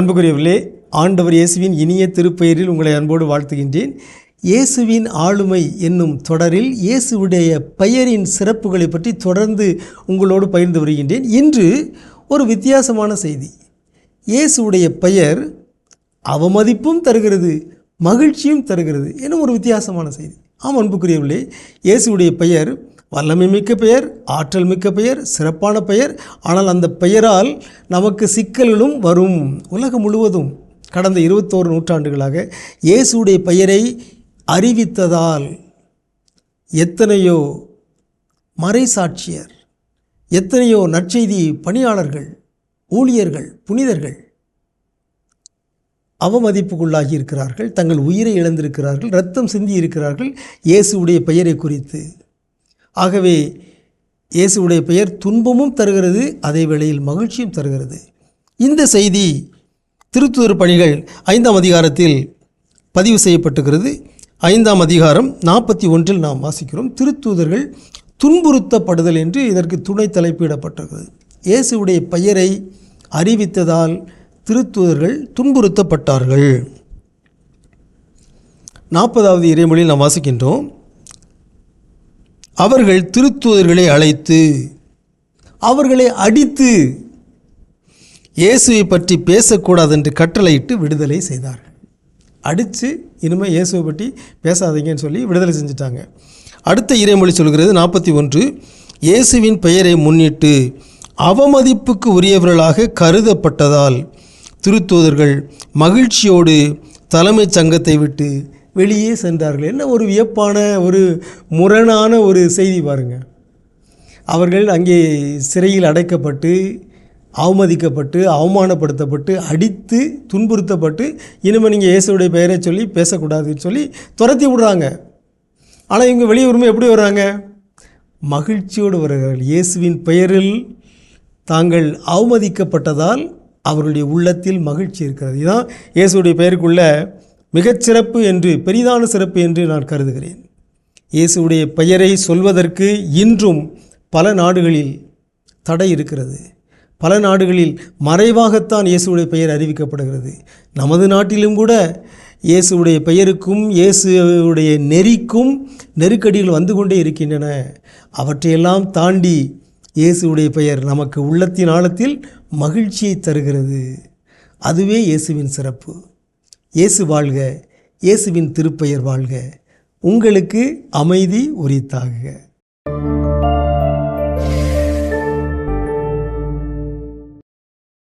அன்புக்குரியவர்களே ஆண்டவர் இயேசுவின் இனிய திருப்பெயரில் உங்களை அன்போடு வாழ்த்துகின்றேன். இயேசுவின் ஆளுமை என்னும் தொடரில் இயேசுவுடைய பெயரின் சிறப்புகளை பற்றி தொடர்ந்து உங்களோடு பகிர்ந்து வருகின்றேன். இன்று ஒரு வித்தியாசமான செய்தி. இயேசுவுடைய பெயர் அவமதிப்பும் தருகிறது மகிழ்ச்சியும் தருகிறது எனும் ஒரு வித்தியாசமான செய்தி. ஆம் அன்புக்குரியவர்களே இயேசுவுடைய பெயர் வல்லமை மிக்க பெயர் ஆற்றல் மிக்க பெயர் சிறப்பான பெயர். ஆனால் அந்த பெயரால் நமக்கு சிக்கல்களும் வரும். உலகம் முழுவதும் கடந்த இருபத்தோரு நூற்றாண்டுகளாக இயேசுடைய பெயரை அறிவித்ததால் எத்தனையோ மறைசாட்சியர் எத்தனையோ நற்செய்தி பணியாளர்கள் ஊழியர்கள் புனிதர்கள் அவமதிப்புக்குள்ளாகி இருக்கிறார்கள் தங்கள் உயிரை இழந்திருக்கிறார்கள் ரத்தம் சிந்தி இருக்கிறார்கள் இயேசுவுடைய பெயரை குறித்து ஆகவே இயேசுவுடைய பெயர் துன்பமும் தருகிறது அதே வேளையில் மகிழ்ச்சியும் தருகிறது. இந்த செய்தி திருத்தூர் பணிகள் ஐந்தாம் அதிகாரத்தில் பதிவு செய்யப்பட்டுகிறது ஐந்தாம் அதிகாரம் நாற்பத்தி ஒன்றில் நாம் வாசிக்கிறோம். திருத்தூதர்கள் துன்புறுத்தப்படுதல் என்று இதற்கு துணை தலைப்பிடப்பட்டிருக்கிறது. இயேசுவுடைய பெயரை அறிவித்ததால் திருத்தூதர்கள் துன்புறுத்தப்பட்டார்கள். நாற்பதாவது இறைமொழியில் நாம் வாசிக்கின்றோம். அவர்கள் திருத்தூதர்களை அழைத்து அவர்களை அடித்து இயேசுவை பற்றி பேசக்கூடாது என்று கட்டளையிட்டு விடுதலை செய்தார்கள். அடித்து இனிமேல் இயேசுவை பற்றி பேசாதீங்கன்னு சொல்லி விடுதலை செஞ்சுட்டாங்க. அடுத்த இறைமொழி சொல்கிறது நாற்பத்தி ஒன்று. இயேசுவின் பெயரை முன்னிட்டு அவமதிப்புக்கு உரியவர்களாக கருதப்பட்டதால் திருத்தூதர்கள் மகிழ்ச்சியோடு தலைமைச் சங்கத்தை விட்டு வெளியே சென்றார்கள். என்ன ஒரு வியப்பான ஒரு முரணான ஒரு செய்தி பாருங்கள் அவர்கள் அங்கே சிறையில் அடைக்கப்பட்டு அவமதிக்கப்பட்டு அவமானப்படுத்தப்பட்டு அடித்து துன்புறுத்தப்பட்டு இனிமேல் நீங்கள் இயேசுடைய பெயரை சொல்லி பேசக்கூடாதுன்னு சொல்லி துரத்தி விடுறாங்க. ஆனால் இவங்க வெளியே எப்படி வர்றாங்க? மகிழ்ச்சியோடு வருகிறார்கள். இயேசுவின் பெயரில் தாங்கள் அவமதிக்கப்பட்டதால் அவர்களுடைய உள்ளத்தில் மகிழ்ச்சி இருக்கிறது. இதுதான் இயேசுடைய பெயருக்குள்ள மிகச்சிறப்பு என்று பெரிதான சிறப்பு என்று நான் கருதுகிறேன். இயேசுடைய பெயரை சொல்வதற்கு இன்றும் பல நாடுகளில் தடை இருக்கிறது. பல நாடுகளில் மறைவாகத்தான் இயேசுடைய பெயர் அறிவிக்கப்படுகிறது. நமது நாட்டிலும் கூட இயேசுடைய பெயருக்கும் இயேசுடைய நெறிக்கும் நெருக்கடிகள் வந்து கொண்டே இருக்கின்றன. அவற்றையெல்லாம் தாண்டி இயேசுடைய பெயர் நமக்கு உள்ளத்தின் ஆழத்தில் மகிழ்ச்சியை தருகிறது. அதுவே இயேசுவின் சிறப்பு. இயேசு வாழ்க இயேசுவின் திருப்பெயர் வாழ்க. உங்களுக்கு அமைதி உரித்தாக